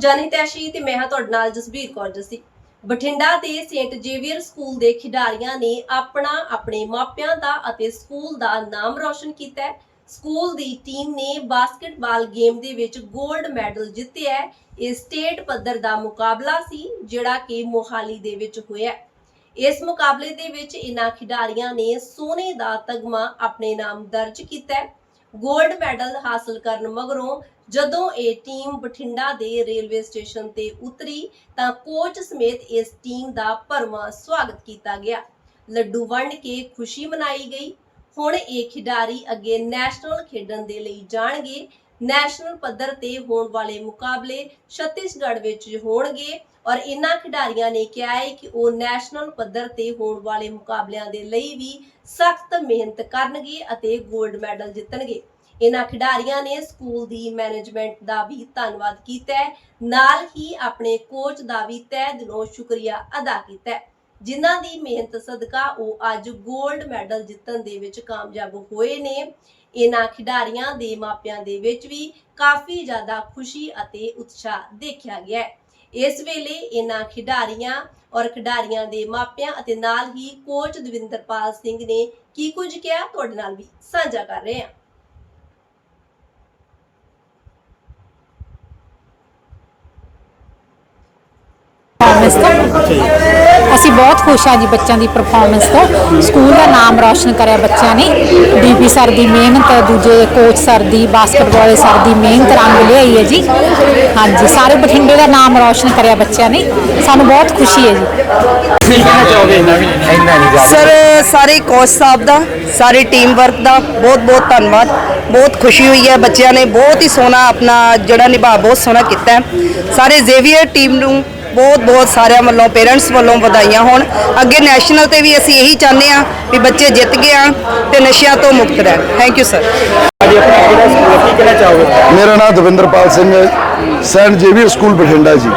ਜਨਹਿਤੈਸ਼ੀ ਤੇ ਮੈਂ ਹਾਂ ਤੁਹਾਡੇ ਨਾਲ ਜਸਬੀਰ ਕੌਰ ਜੱਸੀ। ਬਠਿੰਡਾ ਦੇ ਸੇਂਟ ਜੇਵੀਅਰ ਸਕੂਲ ਦੇ ਖਿਡਾਰੀਆਂ ਨੇ ਆਪਣਾ, ਆਪਣੇ ਮਾਪਿਆਂ ਦਾ ਅਤੇ ਸਕੂਲ ਦਾ ਨਾਮ ਰੌਸ਼ਨ ਕੀਤਾ ਹੈ। ਸਕੂਲ ਦੀ ਟੀਮ ਨੇ ਬਾਸਕਟਬਾਲ ਗੇਮ ਦੇ ਵਿੱਚ 골ਡ ਮੈਡਲ ਜਿੱਤਿਆ ਹੈ। ਇਹ ਸਟੇਟ ਪੱਧਰ ਦਾ ਮੁਕਾਬਲਾ ਸੀ, ਜਿਹੜਾ ਕਿ ਮੋਹਾਲੀ ਦੇ ਵਿੱਚ ਹੋਇਆ ਇਸ ਮੁਕਾਬਲੇ ਦੇ ਵਿੱਚ ਇਨ੍ਹਾਂ ਖਿਡਾਰੀਆਂ ਨੇ ਸੋਨੇ ਦਾ ਤਗਮਾ ਆਪਣੇ ਨਾਮ ਦਰਜ ਕੀਤਾ ਹੈ। 골ਡ ਮੈਡਲ ਹਾਸਲ ਕਰਨ ਮਗਰੋਂ ਜਦੋਂ ਇਹ ਟੀਮ ਬਠਿੰਡਾ ਦੇ ਰੇਲਵੇ ਸਟੇਸ਼ਨ ਤੇ ਉਤਰੀ ਤਾਂ ਕੋਚ ਸਮੇਤ ਇਸ ਟੀਮ ਦਾ ਭਰਵਾਂ ਸਵਾਗਤ ਕੀਤਾ ਗਿਆ। ਲੱਡੂ ਵੰਡ ਕੇ ਖੁਸ਼ੀ ਮਨਾਈ ਗਈ। ਹੁਣ ਇਹ ਖਿਡਾਰੀ ਅੱਗੇ ਨੈਸ਼ਨਲ ਖੇਡਣ ਦੇ ਲਈ ਜਾਣਗੇ ਨੈਸ਼ਨਲ ਪੱਧਰ ਤੇ ਹੋਣ ਵਾਲੇ ਮੁਕਾਬਲੇ ਛੱਤੀਸਗੜ੍ਹ ਵਿੱਚ ਹੋਣਗੇ। ਔਰ ਇਨ੍ਹਾਂ ਖਿਡਾਰੀਆਂ ਨੇ ਕਿਹਾ ਹੈ ਕਿ ਉਹ ਨੈਸ਼ਨਲ ਪੱਧਰ ਤੇ ਹੋਣ ਵਾਲੇ ਮੁਕਾਬਲਿਆਂ ਦੇ ਲਈ ਵੀ ਸਖਤ ਮਿਹਨਤ ਕਰਨਗੇ ਅਤੇ 골ਡ ਮੈਡਲ ਜਿੱਤਣਗੇ। ਇਨ੍ਹਾਂ ਖਿਡਾਰੀਆਂ ਨੇ ਸਕੂਲ ਦੀ ਮੈਨੇਜਮੈਂਟ ਦਾ ਵੀ ਧੰਨਵਾਦ ਕੀਤਾ ਹੈ। ਨਾਲ ਹੀ ਆਪਣੇ ਕੋਚ ਦਾ ਵੀ ਤਹਿ ਦਿਲੋਂ ਸ਼ੁਕਰੀਆ ਅਦਾ ਕੀਤਾ ਹੈ। ਜਿਨ੍ਹਾਂ ਦੀ ਮਿਹਨਤ ਸਦਕਾ ਉਹ ਅੱਜ 골ਡ ਮੈਡਲ ਜਿੱਤਣ ਦੇ ਵਿੱਚ ਕਾਮਯਾਬ ਹੋਏ ਨੇ। ਇਹਨਾਂ ਖਿਡਾਰੀਆਂ ਦੇ ਮਾਪਿਆਂ ਦੇ ਵਿੱਚ ਵੀ ਕਾਫੀ ਜ਼ਿਆਦਾ ਖੁਸ਼ੀ ਅਤੇ ਉਤਸ਼ਾਹ ਦੇਖਿਆ ਗਿਆ ਹੈ। ਇਸ ਵੇਲੇ ਇਹਨਾਂ ਖਿਡਾਰੀਆਂ ਔਰ ਖਿਡਾਰੀਆਂ ਦੇ ਮਾਪਿਆਂ ਅਤੇ ਨਾਲ ਹੀ ਕੋਚ ਦਵਿੰਦਰਪਾਲ ਸਿੰਘ ਨੇ ਕੀ ਕੁਝ ਕਿਹਾ ਤੁਹਾਡੇ ਨਾਲ ਵੀ ਸਾਂਝਾ ਕਰ ਰਹੇ ਹਾਂ। ਪਰਫਾਰਮੈਂਸ ਤੋਂ ਅਸੀਂ ਬਹੁਤ ਖੁਸ਼ ਹਾਂ ਜੀ ਬੱਚਿਆਂ ਦੀ ਪਰਫਾਰਮੈਂਸ ਤੋਂ। ਸਕੂਲ ਦਾ ਨਾਮ ਰੌਸ਼ਨ ਕਰਿਆ ਬੱਚਿਆਂ ਨੇ। ਡੀਪੀ ਸਰ ਦੀ ਮਿਹਨਤ ਦੂਜੇ ਕੋਚ ਸਰ ਦੀ ਬਾਸਕਟਬਾਲ ਸਰ ਦੀ ਮਿਹਨਤ ਰੰਗ ਲਿਆਈ ਹੈ ਜੀ। ਹਾਂਜੀ ਸਾਰੇ ਬਠਿੰਡੇ ਦਾ ਨਾਮ ਰੌਸ਼ਨ ਕਰਿਆ ਬੱਚਿਆਂ ਨੇ। ਸਾਨੂੰ ਬਹੁਤ ਖੁਸ਼ੀ ਹੈ ਜੀ। ਸਰ ਸਾਰੇ ਕੋਚ ਸਾਹਿਬ ਦਾ ਸਾਰੀ ਟੀਮ ਵਰਕ ਦਾ ਬਹੁਤ ਬਹੁਤ ਧੰਨਵਾਦ। ਬਹੁਤ ਖੁਸ਼ੀ ਹੋਈ ਹੈ ਬੱਚਿਆਂ ਨੇ। ਬਹੁਤ ਹੀ ਸੋਹਣਾ ਆਪਣਾ ਜਿਹੜਾ ਨਿਭਾ ਬਹੁਤ ਸੋਹਣਾ ਕੀਤਾ ਹੈ। ਸਾਰੇ ਜ਼ੇਵੀਅਰ ਟੀਮ ਨੂੰ ਬਹੁਤ ਬਹੁਤ ਸਾਰਿਆਂ ਵੱਲੋਂ ਪੇਰੈਂਟਸ ਵੱਲੋਂ ਵਧਾਈਆਂ ਹੋਣ। ਅੱਗੇ ਨੈਸ਼ਨਲ ਤੇ ਵੀ ਅਸੀਂ ਇਹੀ ਚਾਹੁੰਦੇ ਹਾਂ ਵੀ ਬੱਚੇ ਜਿੱਤ ਗਏ ਆ ਤੇ ਨਸ਼ਿਆਂ ਤੋਂ ਮੁਕਤ ਰਹਿਣ। ਥੈਂਕ ਯੂ ਸਰ ਮੇਰਾ ਨਾਮ ਦਵਿੰਦਰਪਾਲ ਸਿੰਘ ਹੈ। ਸੈਂਟ ਜੇਵੀਅਰ ਸਕੂਲ ਬਠਿੰਡਾ ਜੀ।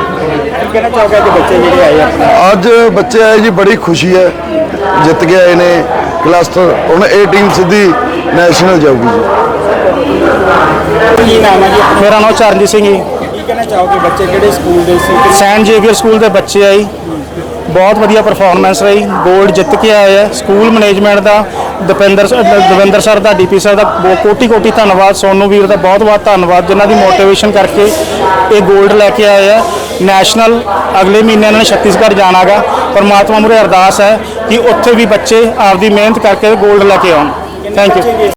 ਕਹਿਣਾ ਚਾਹੋਗੇ ਕਿ ਬੱਚੇ ਜਿਹੜੇ ਆਏ ਆ? ਅੱਜ ਬੱਚੇ ਆਏ ਜੀ ਬੜੀ ਖੁਸ਼ੀ ਹੈ। ਜਿੱਤ ਕੇ ਆਏ ਨੇ ਕਲਸਟਰ ਹੁਣ ਇਹ ਟੀਮ ਸਿੱਧੀ ਨੈਸ਼ਨਲ ਜਾਊਗੀ ਜੀ? ਮੇਰਾ ਨਾਮ ਚਰਨਜੀਤ ਸਿੰਘ ਜੀ। ਕਹਿਣਾ ਚਾਹੋਗੇ? ਬੱਚੇ ਕਿਹੜੇ ਸਕੂਲ ਦੇ ਸੀ? ਸੈਂਟ ਜੇਵੀਅਰ ਸਕੂਲ ਦੇ ਬੱਚੇ ਆਈ ਬਹੁਤ ਵਧੀਆ ਪਰਫਾਰਮੈਂਸ ਰਹੀ ਗੋਲਡ ਜਿੱਤ ਕੇ ਆਏ ਆ। ਸਕੂਲ ਮੈਨੇਜਮੈਂਟ ਦਾ ਦਪਿੰਦਰ ਦਵਿੰਦਰ ਸਰ ਦਾ ਡੀਪੀ ਸਰ ਦਾ ਕੋਟੀ ਕੋਟੀ ਧੰਨਵਾਦ। ਸੋਨੂ ਵੀਰ ਦਾ ਬਹੁਤ ਬਹੁਤ ਧੰਨਵਾਦ, ਜਿਨ੍ਹਾਂ ਦੀ ਮੋਟੀਵੇਸ਼ਨ ਕਰਕੇ ਇਹ ਗੋਲਡ ਲੈ ਕੇ ਆਏ ਆ। ਨੈਸ਼ਨਲ ਅਗਲੇ ਮਹੀਨੇ ਇਹਨਾਂ ਨੇ ਛੱਤੀਸਗੜ੍ਹ ਜਾਣਾਗਾ ਪਰਮਾਤਮਾ ਮੁਰੇ ਅਰਦਾਸ ਹੈ ਕਿ ਉੱਥੇ ਵੀ ਬੱਚੇ ਆਪਦੀ ਮਿਹਨਤ ਕਰਕੇ ਗੋਲਡ ਲੈ ਕੇ ਆਉਣ। Thank you